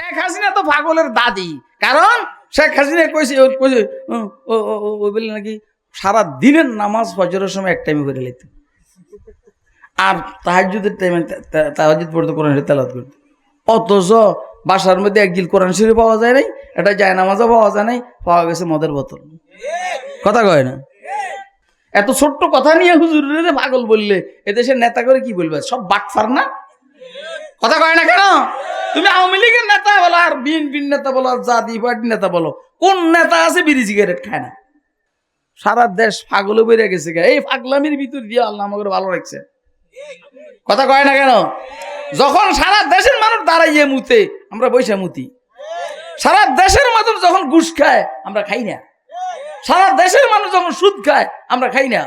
শেখ হাসিনা তো পাগলের দাদি। কারণ শেখ হাসিনা কইছে, ও কইছে, ও ও, ও- বলে নাকি সারা দিনের নামাজ ফজরের সময় এক টাইমে করে লাইতো আর তাহাজুদের টাইমে তাহাজুদ পড়তে, কোরআন শরীফ তেলাওয়াত করতো। অথচ বাসার মধ্যে একদিন কোরআন শরীফ পাওয়া যায় নাই এটা যায় নামাজও পাওয়া যায় নাই, পাওয়া গেছে মদের বোতল। কথা কয় না? এত ছোট্ট কথা নিয়ে হুজুরের পাগল বললে, এদেশের নেতা করে কি বলবে? সব বাটফার না? কথা কয় না কেন? তুমি আওয়ামী লীগের নেতা বলো আর বিএনপির নেতা বলো আর জাতীয় পার্টির নেতা বলো, কোন নেতা আছে বিড়ি সিগারেট খায় না? সারা দেশ পাগলে বেড়ে গেছে। এই পাগলামির ভিতর দিয়ে আল্লাহ আমাকে ভালো রাখছে। কথা কয় না কেন? যখন সারা দেশের মানুষ দাঁড়াইয়ে মুতে, আমরা বৈশা মুতি। সারা দেশের মানুষ যখন ঘুষ খায়, আমরা খাই না। সারা দেশের মানুষ যখন সুদ খায়, আমরা খাই না।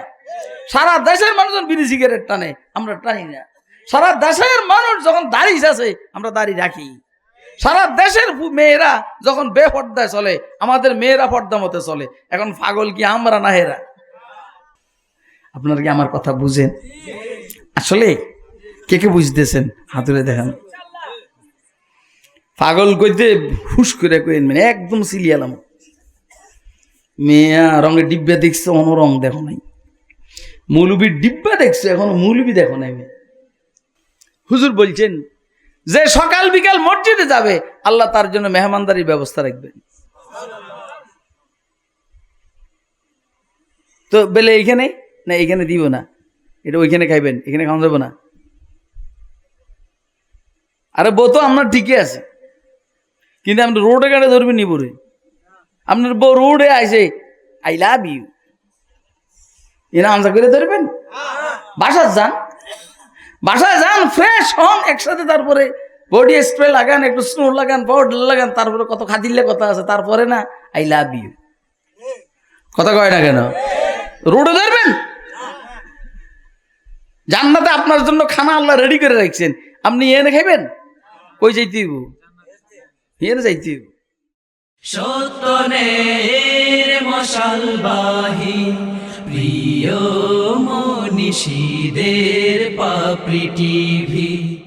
সারা দেশের মানুষ যখন বিড়ি সিগারেট টানে, আমরা টানি না। সারা দেশের মানুষ যখন দাড়ি আছে আমরা দাড়ি রাখি। সারা দেশের মেয়েরা যখন বেপর্দায় চলে, আমাদের মেয়েরা পর্দা মতে চলে। এখন পাগল কি আমরা না হেরা আপনারা কি আমার কথা বুঝেন? আসলে কে কে বুঝতেছেন? হাতুড়ে দেখেন। পাগল কইতে হুস করে কইন মানে একদম সিলিয়ালাম মেয়া রঙের ডিব্বা দেখছে, অন্য রং দেখো নাই। মৌলবীর ডিব্বা দেখছে, এখন মৌলবী দেখো নাই। মেয়ে হুজুর বলছেন, যে সকাল বিকাল মসজিদে যাবে, আল্লাহ তার জন্য মেহমানদারির ব্যবস্থা রাখবেন। তো বেলে এইখানে? না, এইখানে দিব না। এটা ওইখানে খাইবেন, এখানে খাওয়া যাবে না। আরে বউ তো আপনার ঠিকই আছে। কিন্তু আপনি রোডে গাড়ি ধরবেন নি পরে আপনার বউ রোডে আইসে আই লাভ ইউ এরা আমজা করে ধরবেন? বাসার যান। বাসায় যান ফ্রেশ হন, একসাথে তারপরে বডি স্প্রে লাগান, একটু স্নো লাগান পাউডার লাগান, তারপরে কত খাদিলে কথা আছে, তারপরে না আই লাভ ইউ কথা কয় না কেন? রোডে ধরবেন? জান্নাতে আপনার জন্য খানা আল্লাহ রেডি করে রাখছেন। আপনি এনে খাইবেন? কই যাইতে? এনে যাইতে হইব। সত্যনের মশালবাহী প্রিয় মনীষীদের পাপড়ি টিভি।